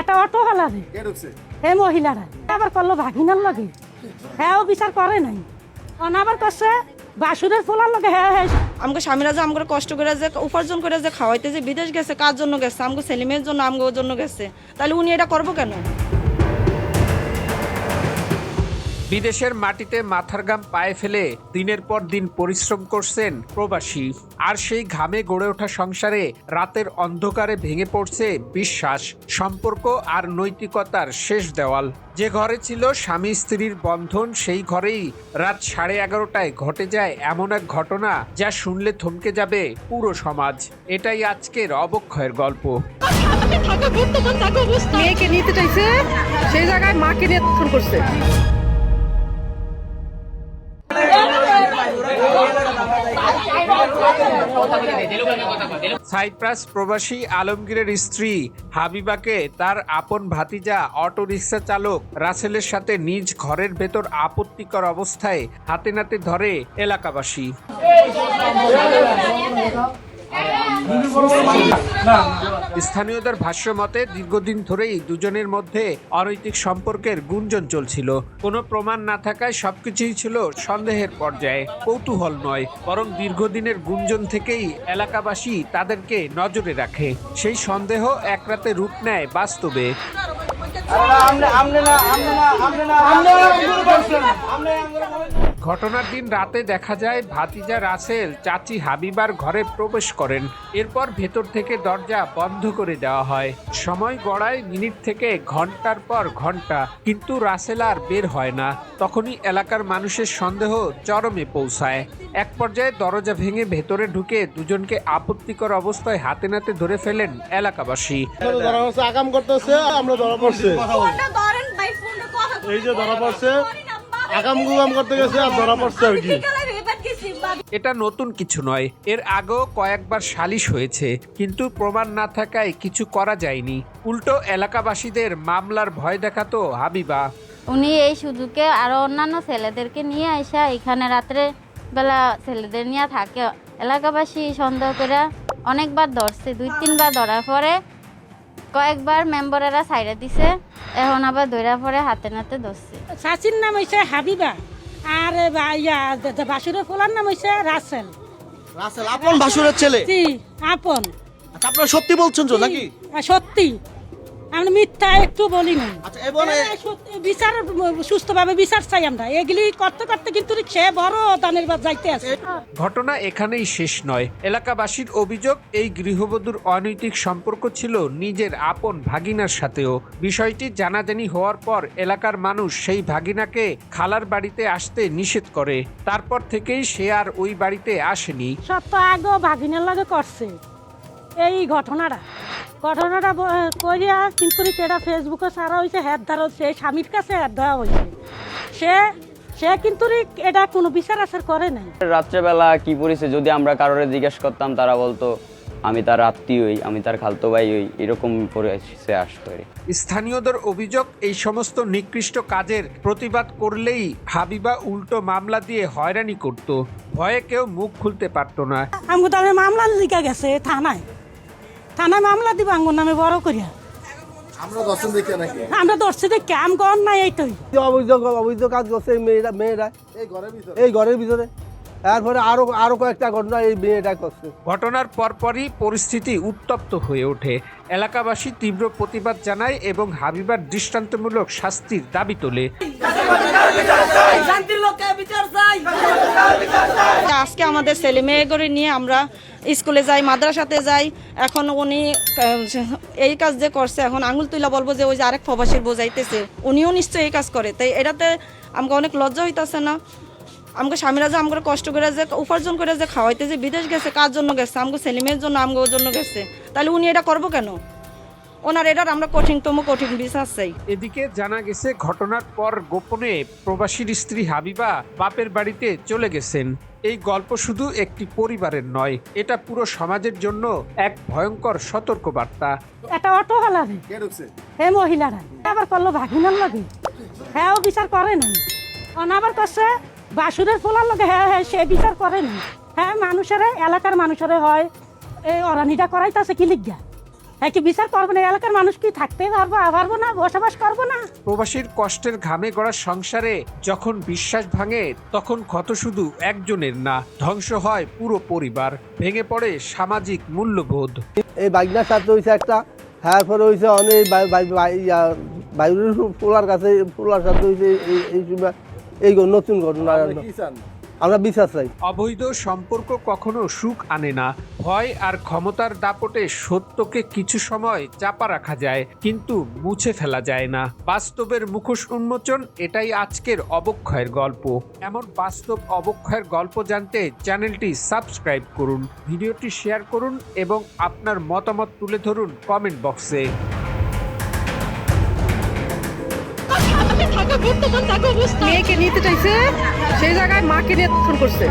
একটা অটো হালারে হে মহিলারা আবার করল ভাগিনার লগে? হ্যাঁ ও বিচার করে নাই। অনাবার করছে বাসুরের ফোলার লগে হ্যাঁ হ্যাঁ আমাকে স্বামীরা যে আমাকে কষ্ট করে যে উপার্জন করে যে খাওয়াইতে যে বিদেশ গেছে কার জন্য গেছে? আমাকে সেলিমের জন্য আমগো জন্য গেছে। তাহলে উনি এটা করব কেন? বিদেশের মাটিতে মাথার ঘাম পায়ে ফেলে দিনের পর দিন পরিশ্রম করছেন প্রবাসী। আর সেই ঘামে গড়ে ওঠা সংসারে রাতের অন্ধকারে ভেঙে পড়ছে বিশ্বাস, সম্পর্ক আর নৈতিকতার শেষ দেওয়াল। যে ঘরে ছিল স্বামী স্ত্রীর বন্ধন, সেই ঘরেই রাত সাড়ে এগারোটায় ঘটে যায় এমন এক ঘটনা যা শুনলে থমকে যাবে পুরো সমাজ। এটাই আজকের অবক্ষয়ের গল্প। মেয়েকে নিতে চাইছে, সেই জায়গায় মাকে নিয়ে করছে। সাইপ্রাস প্রবাসী আলমগীরের স্ত্রী হাবিবাকে তার আপন ভাতিজা অটো রিক্সা চালক রাসেলের সাথে নিজ ঘরের ভেতর আপত্তিকর অবস্থায় হাতে নাতে ধরে এলাকাবাসী। স্থানীয়দের ভাষ্য মতে দীর্ঘদিন ধরেই দুজনের মধ্যে অনৈতিক সম্পর্কের গুঞ্জন চলছিল কোনো প্রমাণ না থাকায় সবকিছুই ছিল সন্দেহের পর্যায়ে কৌতূহল নয় বরং দীর্ঘদিনের গুঞ্জন থেকেই এলাকাবাসী তাদেরকে নজরে রাখে সেই সন্দেহ এক রাতে রূপ নেয় বাস্তবে না আপনি না আপনি না আপনি ঘটনার দিন রাতে দেখা যায় ভাতিজা রাসেল চাচি হাবিবার ঘরে প্রবেশ করেন। এরপর ভেতর থেকে দরজা বন্ধ করে দেওয়া হয়। সময় গড়ায় মিনিট থেকে ঘণ্টার পর ঘণ্টা কিন্তু রাসেল আর বের হয় না। তখনই এলাকার মানুষের সন্দেহ চরমে পৌঁছায়। এক পর্যায়ে দরজা ভেঙে ভেতরে ঢুকে দুজনকে আপত্তিকর অবস্থায় হাতে নাতে ধরে ফেলেন এলাকাবাসী। আকাম করতেছে আমরা ধরা পড়ছে। এই যে ধরা পড়ছে আকাম গুগাম করতে গেছে আর ধরা পড়ছে আর কি। এটা নতুন কিছু নয়। এর আগেও কয়েকবার সালিশ হয়েছে কিন্তু প্রমাণ না থাকায় কিছু করা যায়নি। উল্টো এলাকাবাসীদের মামলার ভয় দেখাতো হাবিবা। উনি এই সুযোগে আরও অন্যান্য ছেলেদেরকে নিয়ে আসা এখানে রাত্রে বেলা ছেলেদের নিয়ে থাকে। এলাকাবাসী সন্দেহ করে অনেকবার ধরছে দুই তিনবার ধরার পরে কয়েকবার মেম্বারেরা সাইডে দিছে। এখন আবার দৈরা পরে হাতে নাতে ধরছে। চাচির নাম হয়েছে হাবিবা আর বা- ইয়া দে- দে- বাসুরের ফোলার নাম হয়েছে রাসেল। রাসেল আপন বাসুরের ছেলে? জি আপন। আচ্ছা আপনারা সত্যি বলছেন তো নাকি? সত্যি। আমি মিথ্যা একটু বলি না। আচ্ছা বিচার সুস্থভাবে বিচার চাই আমরা। এগুলি করতে করতে কিন্তু সে বড় দানের যাইতে আছে। ঘটনা এখানেই শেষ নয়। এলাকাবাসীর অভিযোগ এই গৃহবধূর অনৈতিক সম্পর্ক ছিল নিজের আপন ভাগিনার সাথেও। বিষয়টি জানাজানি হওয়ার পর এলাকার মানুষ সেই ভাগিনাকে খালার বাড়িতে আসতে নিষেধ করে। তারপর থেকেই সে আর ওই বাড়িতে আসেনি। সব তো আগেও ভাগিনের লাগে করছে। এই ঘটনাটা। ঘটনাটা করিয়া কিন্তু কেটা ফেসবুকে সারা হয়েছে হের ধারা সে স্বামীর কাছে হের ধরা হয়েছে সে সে কিন্তু এটা কোনো বিচার আচার করে নাই। রাত্রেবেলা কি পরিছে যদি আমরা কারোরে জিজ্ঞেস করতাম তারা বলতো আমি তার আত্মীয় হই আমি তার খালতো ভাই হই এরকম পরিচে আসতো আর স্থানীয়দের অভিযোগ এই সমস্ত নিকৃষ্ট কাজের প্রতিবাদ করলেই হাবিবা উল্টো মামলা দিয়ে হয়রানি করত। ভয়ে কেউ মুখ খুলতে পারত না। আমগো তাহলে মামলা লিখা গেছে থানায়। থানায় মামলা দিব আঙ্গুর নামে বড় করিয়া। আমরা দর্শন দেখে ক্যাম কর নাই এইটাই। অবৈধ অবৈধ কাজ করছে এই মেয়েরা মেয়েরা। এই ঘরের ভিতরে? এই ঘরের ভিতরে। তারপরে আরও আরও কয়েকটা ঘটনা এই মেয়েটা করছে। ঘটনার পরপরই পরিস্থিতি উত্তপ্ত হয়ে ওঠে। এলাকাবাসী তীব্র প্রতিবাদ জানায় এবং হাবিবার দৃষ্টান্তমূলক শাস্তির দাবি তোলে। আজকে আমাদের ছেলে মেয়ে করে নিয়ে আমরা স্কুলে যাই, মাদ্রাসাতে যাই, এখন উনি এই কাজ যে করছে, এখন আঙুল তুইলা বলব যে ওই যে আরেক প্রবাসীর বোঝাইতেছে। উনিও নিশ্চয়ই এই কাজ করে। তাই এটাতে আমাকে অনেক লজ্জা হইতেছে না? আমাকে স্বামীরা যে আমাকে কষ্ট করে যে উপার্জন করে যে খাওয়াইতে যে বিদেশ গেছে, কার জন্য গেছে? আমাকে ছেলে জন্য আমাকে আমগোর জন্য গেছে। তাহলে উনি এটা করব কেন? ওনার এটার আমরা কঠিনতম কঠিন বিশ্বাস চাই। এদিকে জানা গেছে, ঘটনার পর গোপনে প্রবাসীর স্ত্রী হাবিবা বাপের বাড়িতে চলে গেছেন। এই গল্প শুধু একটি পরিবারের নয় এটা পুরো সমাজের জন্য এক ভয়ঙ্কর সতর্কবার্তা। একটা অটো হালারে কে ঢুকছে? হে মহিলারা আবার করল ভাগিনার লগে। হ্যাঁ ও বিচার করে না অনাবার করছে বাসুরের ফোলার লগে হ্যাঁ হ্যাঁ সে বিচার করে নাই। হ্যাঁ মানুষের এলাকার মানুষের হয় এই অরানিটা করাইতেছে কি লিগা হ্যাঁ কি বিচার করব না এলাকার মানুষ কি থাকতে পারব পারব না বসবাস করব না প্রবাসীর কষ্টের ঘামে গড়া সংসারে যখন বিশ্বাস ভাঙে তখন ক্ষত শুধু একজনের না ধ্বংস হয় পুরো পরিবার ভেঙে পড়ে সামাজিক মূল্যবোধ এই বাইকনার সাথে হয়েছে একটা হ্যাঁ পরে হয়েছে অনেক বাইরের পোলার কাছে পোলার সাথে হয়েছে এই- এই এই নতুন ঘটনা আমরা বিশ্বাস চাই। অবৈধ সম্পর্ক কখনো সুখ আনে না। ভয় আর ক্ষমতার দাপটে সত্যকে কিছু সময় চাপা রাখা যায়, কিন্তু মুছে ফেলা যায় না। বাস্তবের মুখোশ উন্মোচন এটাই আজকের অবক্ষয়ের গল্প। এমন বাস্তব অবক্ষয়ের গল্প জানতে চ্যানেলটি সাবস্ক্রাইব করুন, ভিডিওটি শেয়ার করুন এবং আপনার মতামত তুলে ধরুন কমেন্ট বক্সে। মেয়েকে নিতে চাইছে সেই জায়গায় মাকে নিয়ে করছে।